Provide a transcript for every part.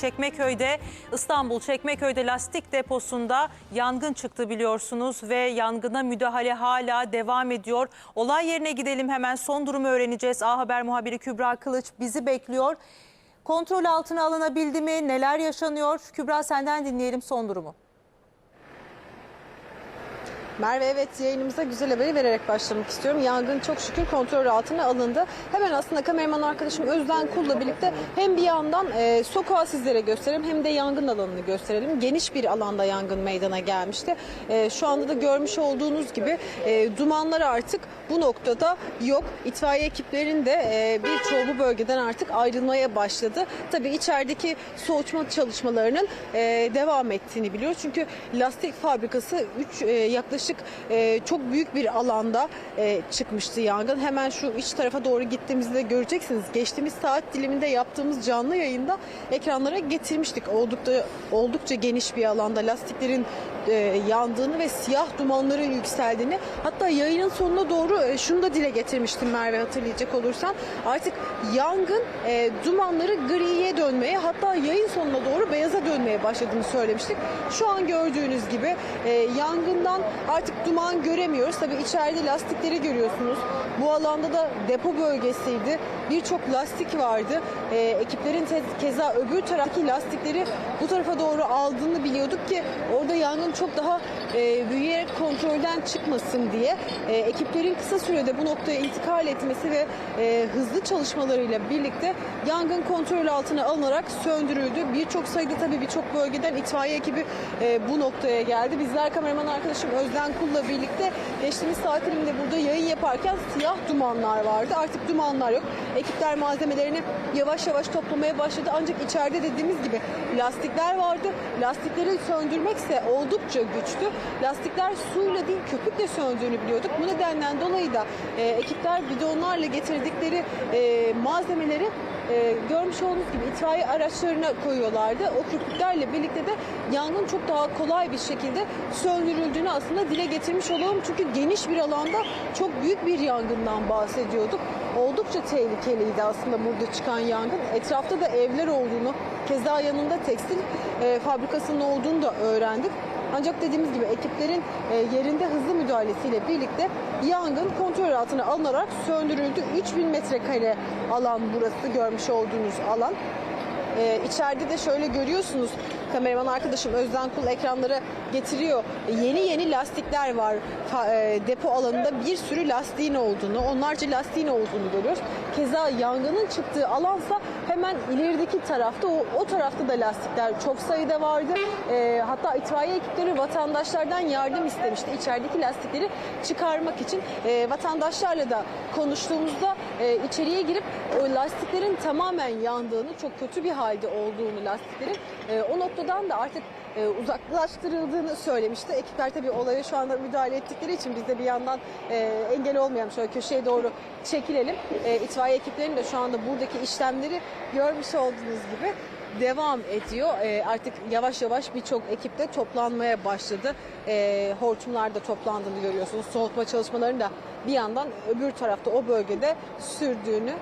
Çekmeköy'de İstanbul Çekmeköy'de lastik deposunda yangın çıktı biliyorsunuz ve yangına müdahale hala devam ediyor. Olay yerine gidelim hemen son durumu öğreneceğiz. A Haber muhabiri Kübra Kılıç bizi bekliyor. Kontrol altına alınabildi mi? Neler yaşanıyor? Kübra senden dinleyelim son durumu. Merve evet yayınımıza güzel haberi vererek başlamak istiyorum. Yangın çok şükür kontrol altına alındı. Hemen aslında kameraman arkadaşım Özden Kul'la birlikte hem bir yandan e, sokağı sizlere gösterelim hem de yangın alanını gösterelim. Geniş bir alanda yangın meydana gelmişti. E, şu anda da görmüş olduğunuz gibi e, dumanlar artık bu noktada yok. İtfaiye ekiplerinin de e, birçoğu bu bölgeden artık ayrılmaya başladı. Tabii içerideki soğutma çalışmalarının e, devam ettiğini biliyoruz. Çünkü lastik fabrikası 3 yaklaşık e, çok büyük bir alanda e, çıkmıştı yangın. Hemen şu iç tarafa doğru gittiğimizde göreceksiniz. Geçtiğimiz saat diliminde yaptığımız canlı yayında ekranlara getirmiştik. Oldukça oldukça geniş bir alanda lastiklerin e, yandığını ve siyah dumanların yükseldiğini hatta yayının sonuna doğru e, şunu da dile getirmiştim Merve hatırlayacak olursan artık yangın e, dumanları griye dönmeye hatta yayın sonuna doğru beyaza dönmeye başladığını söylemiştik. Şu an gördüğünüz gibi yangından artık duman göremiyoruz. Tabii içeride lastikleri görüyorsunuz. Bu alanda da depo bölgesiydi. Birçok lastik vardı. E, ekiplerin keza öbür taraftaki lastikleri bu tarafa doğru aldığını biliyorduk ki orada yangın çok daha e, büyüyerek kontrolden çıkmasın diye e, ekiplerin kısa sürede bu noktaya intikal etmesi ve e, hızlı çalışmalarıyla birlikte yangın kontrol altına alınarak söndürüldü. Birçok sayıda tabii birçok bölgeden itfaiye ekibi e, bu noktaya geldi. Bizler kameraman arkadaşım Özden Kul'la birlikte geçtiğimiz saat burada yayın yaparken siyah dumanlar vardı. Artık dumanlar yok. Ekipler malzemelerini yavaş yavaş toplamaya başladı. Ancak içeride dediğimiz gibi lastikler vardı. Lastikleri söndürmekse oldukça güçtü. Lastikler suyla değil köpükle söndüğünü biliyorduk. Bu nedenden dolayı da e, ekipler bidonlarla getirdikleri e, malzemeleri e, görmüş olduğunuz gibi itfaiye araçlarına koyuyorlardı. O köpüklerle birlikte de yangın çok daha kolay bir şekilde söndürüldüğünü aslında dile getirmiş olalım. Çünkü geniş bir alanda çok büyük bir yangından bahsediyorduk. Oldukça tehlikeliydi aslında burada çıkan yangın. Etrafta da evler olduğunu, keza yanında tekstil e, fabrikasının olduğunu da öğrendik. Ancak dediğimiz gibi ekiplerin e, yerinde hızlı müdahalesiyle birlikte yangın kontrol altına alınarak söndürüldü. 3000 metrekare alan burası görmüş olduğunuz alan. Ee, içeride de şöyle görüyorsunuz kameraman arkadaşım Özden Kul ekranlara getiriyor. E, Yeni yeni lastikler var e, depo alanında bir sürü lastiğin olduğunu, onlarca lastiğin olduğunu görüyoruz. Keza yangının çıktığı alansa hemen ilerideki tarafta o, o tarafta da lastikler çok sayıda vardı. Ee, hatta itfaiye ekipleri vatandaşlardan yardım istemişti içerideki lastikleri çıkarmak için. Ee, vatandaşlarla da konuştuğumuzda e, içeriye girip o lastiklerin tamamen yandığını, çok kötü bir halde olduğunu lastiklerin e, o noktadan da artık e, uzaklaştırıldığını söylemişti. Ekipler tabii olaya şu anda müdahale ettikleri için biz de bir yandan e, engel olmayalım. Şöyle köşeye doğru çekilelim. E, itfaiye ekiplerinin de şu anda buradaki işlemleri görmüş olduğunuz gibi devam ediyor. E, artık yavaş yavaş birçok ekip de toplanmaya başladı. E, hortumlar da toplandığını görüyorsunuz. Soğutma çalışmalarını da bir yandan öbür tarafta o bölgede sürdüğünü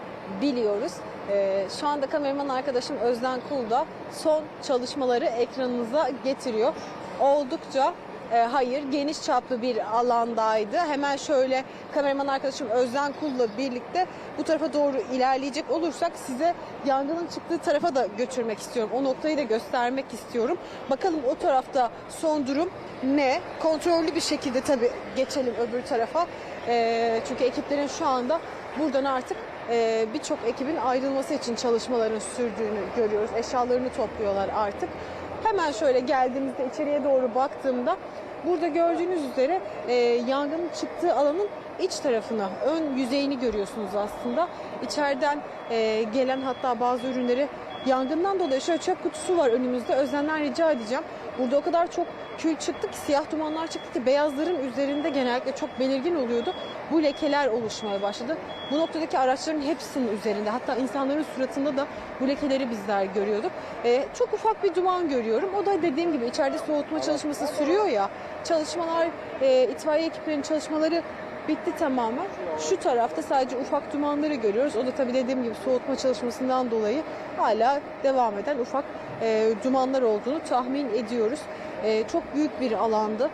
biliyoruz. E, şu anda kameraman arkadaşım Özden Kul da son çalışmaları ekranınıza getiriyor. Oldukça e, hayır geniş çaplı bir alandaydı. Hemen şöyle kameraman arkadaşım Özden Kul'la birlikte bu tarafa doğru ilerleyecek olursak size yangının çıktığı tarafa da götürmek istiyorum. O noktayı da göstermek istiyorum. Bakalım o tarafta son durum ne? Kontrollü bir şekilde tabii geçelim öbür tarafa. E, çünkü ekiplerin şu anda buradan artık e, birçok ekibin ayrılması için çalışmaların sürdüğünü görüyoruz. Eşyalarını topluyorlar artık. Hemen şöyle geldiğimizde içeriye doğru baktığımda burada gördüğünüz üzere e, yangının çıktığı alanın iç tarafını, ön yüzeyini görüyorsunuz aslında. İçeriden e, gelen hatta bazı ürünleri yangından dolayı şöyle çöp kutusu var önümüzde. Özlemden rica edeceğim. Burada o kadar çok kül çıktı ki, siyah dumanlar çıktı ki beyazların üzerinde genellikle çok belirgin oluyordu. Bu lekeler oluşmaya başladı. Bu noktadaki araçların hepsinin üzerinde hatta insanların suratında da bu lekeleri bizler görüyorduk. Ee, çok ufak bir duman görüyorum. O da dediğim gibi içeride soğutma çalışması sürüyor ya. Çalışmalar, e, itfaiye ekiplerinin çalışmaları bitti tamamen. Şu tarafta sadece ufak dumanları görüyoruz. O da tabii dediğim gibi soğutma çalışmasından dolayı hala devam eden ufak e, dumanlar olduğunu tahmin ediyoruz. E, çok büyük bir alandı.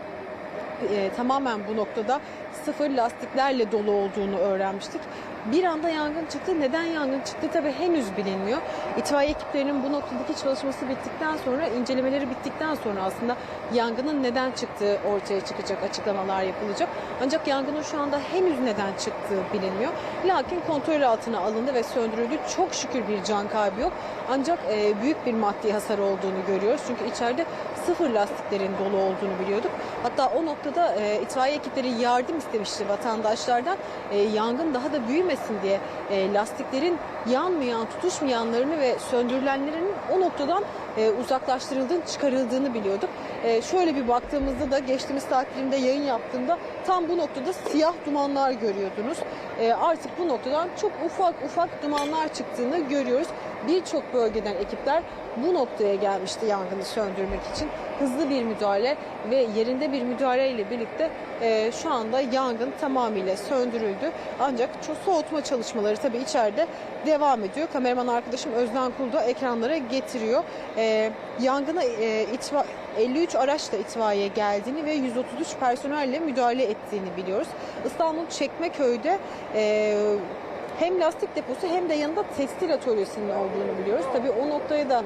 E, tamamen bu noktada sıfır lastiklerle dolu olduğunu öğrenmiştik. Bir anda yangın çıktı. Neden yangın çıktı tabii henüz bilinmiyor. İtfaiye ekiplerinin bu noktadaki çalışması bittikten sonra, incelemeleri bittikten sonra aslında yangının neden çıktığı ortaya çıkacak, açıklamalar yapılacak. Ancak yangının şu anda henüz neden çıktığı bilinmiyor. Lakin kontrol altına alındı ve söndürüldü. Çok şükür bir can kaybı yok. Ancak e, büyük bir maddi hasar olduğunu görüyoruz. Çünkü içeride sıfır lastiklerin dolu olduğunu biliyorduk. Hatta o noktada e, itfaiye ekipleri yardım istemişti vatandaşlardan. E, yangın daha da büyümesin diye e, lastiklerin yanmayan, tutuşmayanlarını ve söndürülenlerin o noktadan e, uzaklaştırıldığını, çıkarıldığını biliyorduk. E, şöyle bir baktığımızda da geçtiğimiz tatilinde yayın yaptığımda tam bu noktada siyah dumanlar görüyordunuz. E, artık bu noktadan çok ufak ufak dumanlar çıktığını görüyoruz. Birçok bölgeden ekipler bu noktaya gelmişti yangını söndürmek için. Hızlı bir müdahale ve yerinde bir müdahale ile birlikte e, şu anda yangın tamamıyla söndürüldü. Ancak soğutma çalışmaları tabii içeride devam ediyor. Kameraman arkadaşım Özden Kul da ekranlara getiriyor. E, yangına e, itfa- 53 araçla itfaiye geldiğini ve 133 personelle müdahale ettiğini biliyoruz. İstanbul Çekmeköy'de e, hem lastik deposu hem de yanında tekstil atölyesinin olduğunu biliyoruz. Tabii o noktaya da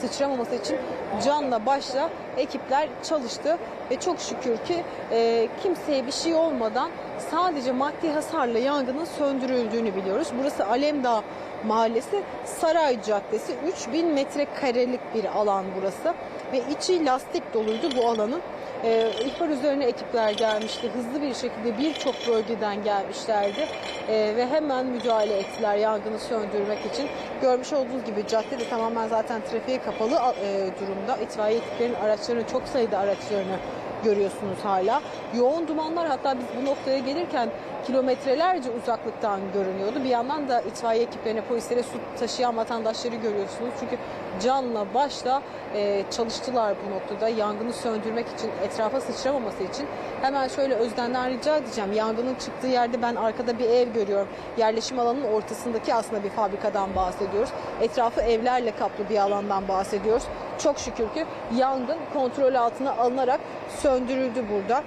sıçramaması için canla başla ekipler çalıştı ve çok şükür ki e, kimseye bir şey olmadan sadece maddi hasarla yangının söndürüldüğünü biliyoruz. Burası Alemdağ Mahallesi Saray Caddesi 3000 metrekarelik bir alan burası ve içi lastik doluydu bu alanın. E, ihbar üzerine ekipler gelmişti. Hızlı bir şekilde birçok bölgeden gelmişlerdi E, ve hemen müdahale ettiler yangını söndürmek için. Görmüş olduğunuz gibi cadde de tamamen zaten trafiğe kapalı e, durumda. İtfaiye ekiplerinin araçlarını, çok sayıda araçlarını görüyorsunuz hala. Yoğun dumanlar hatta biz bu noktaya gelirken kilometrelerce uzaklıktan görünüyordu. Bir yandan da itfaiye ekiplerine, polislere su taşıyan vatandaşları görüyorsunuz. Çünkü canla başla e, çalıştılar bu noktada yangını söndürmek için, etrafa sıçramaması için. Hemen şöyle Özden'den rica edeceğim. Yangının çıktığı yerde ben arkada bir ev görüyorum. Yerleşim alanının ortasındaki aslında bir fabrikadan bahsediyoruz. Etrafı evlerle kaplı bir alandan bahsediyoruz. Çok şükür ki yangın kontrol altına alınarak söndürüldü burada.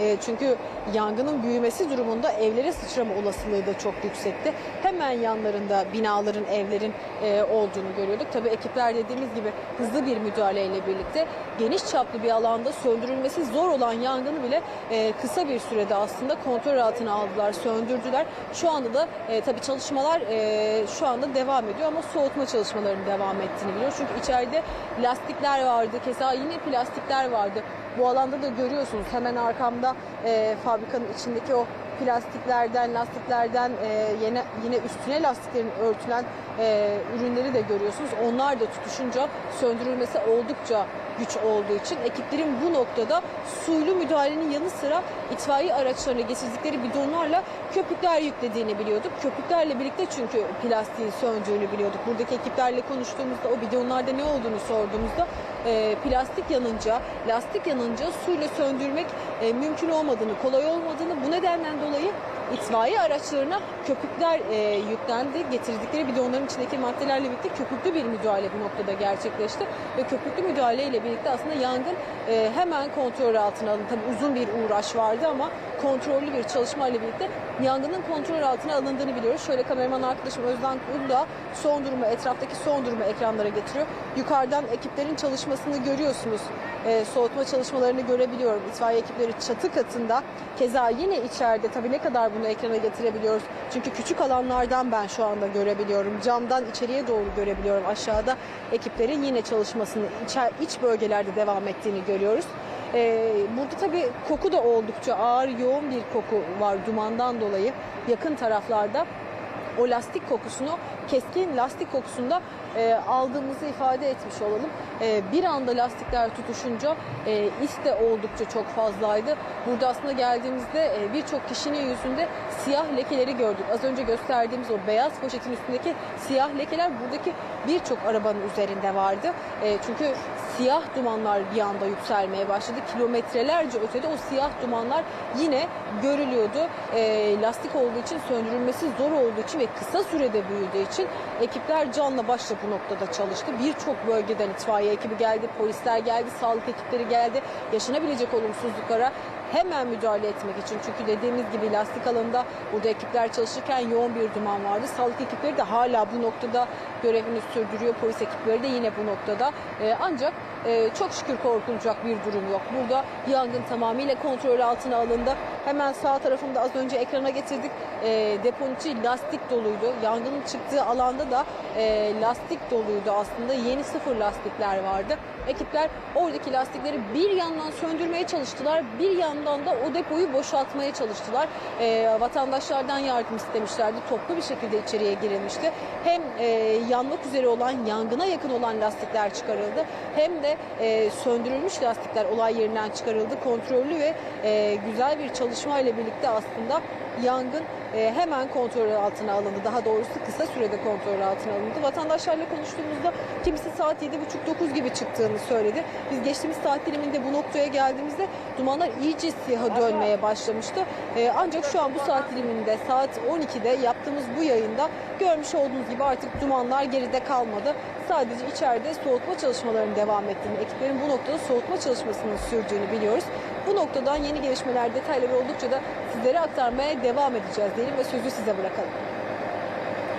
E, çünkü yangının büyümesi durumunda evlere sıçrama olasılığı da çok yüksekti. Hemen yanlarında binaların, evlerin e, olduğunu görüyorduk. Tabii ekipler dediğimiz gibi hızlı bir müdahaleyle birlikte geniş çaplı bir alanda söndürülmesi zor olan yangını bile e, kısa bir sürede aslında kontrol altına aldılar, söndürdüler. Şu anda da e, tabii çalışmalar e, şu anda devam ediyor ama soğutma çalışmalarının devam ettiğini biliyoruz. Çünkü içeride lastikler vardı, keza yine plastikler vardı. Bu alanda da görüyorsunuz hemen arkamda e, fabrikanın içindeki o plastiklerden, lastiklerden e, yine, yine üstüne lastiklerin örtülen e, ürünleri de görüyorsunuz. Onlar da tutuşunca söndürülmesi oldukça güç olduğu için ekiplerin bu noktada suylu müdahalenin yanı sıra itfaiye araçlarına getirdikleri bidonlarla köpükler yüklediğini biliyorduk. Köpüklerle birlikte çünkü plastiğin söndüğünü biliyorduk. Buradaki ekiplerle konuştuğumuzda o bidonlarda ne olduğunu sorduğumuzda e, plastik yanınca, lastik yanınca suyla söndürmek e, mümkün olmadığını, kolay olmadığını bu nedenden dolayı itfaiye araçlarına köpükler e, yüklendi. Getirdikleri bidonların içindeki maddelerle birlikte köpüklü bir müdahale bu noktada gerçekleşti. Ve köpüklü müdahaleyle birlikte aslında yangın e, hemen kontrol altına alındı. Tabii uzun bir uğraş vardı ama kontrollü bir çalışmayla birlikte yangının kontrol altına alındığını biliyoruz. Şöyle kameraman arkadaşım Özden Kul da son durumu, etraftaki son durumu ekranlara getiriyor. Yukarıdan ekiplerin çalışmasını görüyorsunuz. E, soğutma çalışmalarını görebiliyorum. İtfaiye ekipleri çatı katında. Keza yine içeride tabii ne kadar bunu ekrana getirebiliyoruz. Çünkü küçük alanlardan ben şu anda görebiliyorum. Camdan içeriye doğru görebiliyorum. Aşağıda ekiplerin yine çalışmasını içer, iç bölgelerde devam ettiğini görüyoruz. Ee, burada tabii koku da oldukça ağır, yoğun bir koku var dumandan dolayı yakın taraflarda. O lastik kokusunu, keskin lastik kokusunda e, aldığımızı ifade etmiş olalım. E, bir anda lastikler tutuşunca e, is de oldukça çok fazlaydı. Burada aslında geldiğimizde e, birçok kişinin yüzünde siyah lekeleri gördük. Az önce gösterdiğimiz o beyaz poşetin üstündeki siyah lekeler buradaki birçok arabanın üzerinde vardı. E, çünkü siyah dumanlar bir anda yükselmeye başladı. Kilometrelerce ötede o siyah dumanlar yine görülüyordu. E, lastik olduğu için söndürülmesi zor olduğu için ve kısa sürede büyüdüğü için için ekipler canla başla bu noktada çalıştı. Birçok bölgeden itfaiye ekibi geldi, polisler geldi, sağlık ekipleri geldi. Yaşanabilecek olumsuzluklara hemen müdahale etmek için. Çünkü dediğimiz gibi lastik alanında burada ekipler çalışırken yoğun bir duman vardı. Sağlık ekipleri de hala bu noktada görevini sürdürüyor. Polis ekipleri de yine bu noktada. Ee, ancak e, çok şükür korkulacak bir durum yok. Burada yangın tamamıyla kontrol altına alındı. Hemen sağ tarafımda az önce ekrana getirdik. E, deponun içi lastik doluydu. Yangının çıktığı alanda da e, lastik doluydu aslında. Yeni sıfır lastikler vardı. Ekipler oradaki lastikleri bir yandan söndürmeye çalıştılar. Bir yandan da o depoyu boşaltmaya çalıştılar. E, vatandaşlardan yardım istemişlerdi. Toplu bir şekilde içeriye girilmişti. Hem e, yanmak üzere olan, yangına yakın olan lastikler çıkarıldı. Hem de e, söndürülmüş lastikler olay yerinden çıkarıldı. Kontrollü ve e, güzel bir çalışma ile birlikte aslında yangın e, hemen kontrol altına alındı. Daha doğrusu kısa sürede kontrol altına alındı. Vatandaşlarla konuştuğumuzda kimisi saat 7.30-9 gibi çıktığını söyledi. Biz geçtiğimiz saat diliminde bu noktaya geldiğimizde dumanlar iyice siyaha dönmeye başlamıştı. E, ancak şu an bu saat diliminde saat 12'de yaptığımız bu yayında görmüş olduğunuz gibi artık dumanlar geride kalmadı. Sadece içeride soğutma çalışmalarının devam ettiğini, ekiplerin bu noktada soğutma çalışmasının sürdüğünü biliyoruz. Bu noktadan yeni gelişmeler, detayları oldukça da sizlere aktarmaya devam edeceğiz diyelim ve sözü size bırakalım.